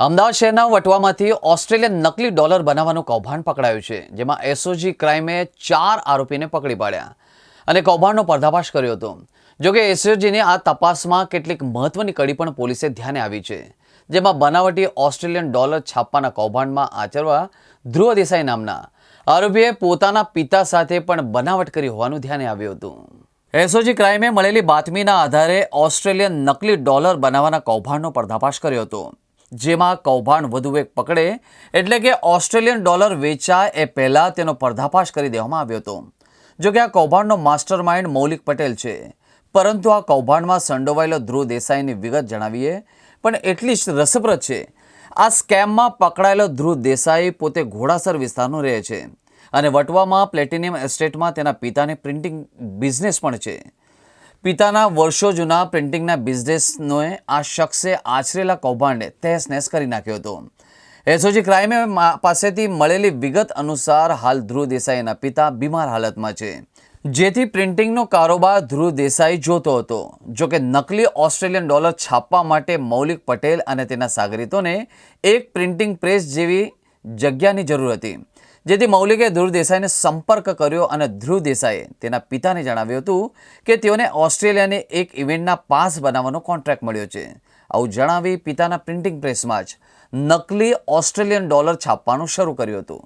અમદાવાદ શહેરના વટવામાંથી ઓસ્ટ્રેલિયન નકલી ડોલર બનાવવાનું કૌભાંડ પકડાયું છે, જેમાં એસઓજી ક્રાઇમે ચાર આરોપીને પકડી પાડ્યા અને કૌભાંડનો પર્દાફાશ કર્યો હતો. જોકે એસઓજીની આ તપાસમાં કેટલીક મહત્વની કડી પણ પોલીસે ધ્યાને આવી છે, જેમાં બનાવટી ઓસ્ટ્રેલિયન ડોલર છાપવાના કૌભાંડમાં આચરવા ધ્રુવ દેસાઈ નામના આરોપીએ પોતાના પિતા સાથે પણ બનાવટ કરી હોવાનું ધ્યાને આવ્યું હતું. એસઓજી ક્રાઇમે મળેલી બાતમીના આધારે ઓસ્ટ્રેલિયન નકલી ડોલર બનાવવાના કૌભાંડનો પર્દાફાશ કર્યો હતો. જેમાં કૌભાંડ વધુ એક પકડે એટલે કે ઓસ્ટ્રેલિયન ડોલર વેચાય એ પહેલાં તેનો પર્દાફાશ કરી દેવામાં આવ્યો હતો. જો કે આ કૌભાંડનો માસ્ટર માઇન્ડ મૌલિક પટેલ છે. પરંતુ આ કૌભાંડમાં સંડોવાયેલો ધ્રુવ દેસાઈની વિગત જણાવીએ. પણ એટલી જ રસપ્રદ છે, આ સ્કેમમાં પકડાયેલો ધ્રુવ દેસાઈ પોતે ઘોડાસર વિસ્તારનો રહે છે અને વટવામાં પ્લેટિનિયમ એસ્ટેટમાં તેના પિતાને પ્રિન્ટિંગ બિઝનેસ પણ છે. પિતાના વર્ષો જૂના પ્રિન્ટિંગના બિઝનેસનો આ શખ્સે આચરેલા કૌભાંડે તહેસનેસ કરી નાખ્યો હતો. એસઓજી ક્રાઇમે પાસેથી મળેલી વિગત અનુસાર હાલ ધ્રુવ દેસાઈના પિતા બીમાર હાલતમાં છે. જેથી પ્રિન્ટિંગનો કારોબાર ધ્રુવ દેસાઈ જોતો હતો. જોકે નકલી ઓસ્ટ્રેલિયન ડોલર છાપવા માટે મૌલિક પટેલ અને તેના સાગરીતોને એક પ્રિન્ટિંગ પ્રેસ જેવી જગ્યાની જરૂર હતી. જેથી મૌલિકે ધ્રુવ દેસાઈને સંપર્ક કર્યો અને ધ્રુવ દેસાઈએ તેના પિતાને જણાવ્યું હતું કે તેઓને ઓસ્ટ્રેલિયાની એક ઇવેન્ટના પાસ બનાવવાનો કોન્ટ્રાક્ટ મળ્યો છે. આવું જણાવી પિતાના પ્રિન્ટિંગ પ્રેસમાં જ નકલી ઓસ્ટ્રેલિયન ડોલર છાપવાનું શરૂ કર્યું હતું.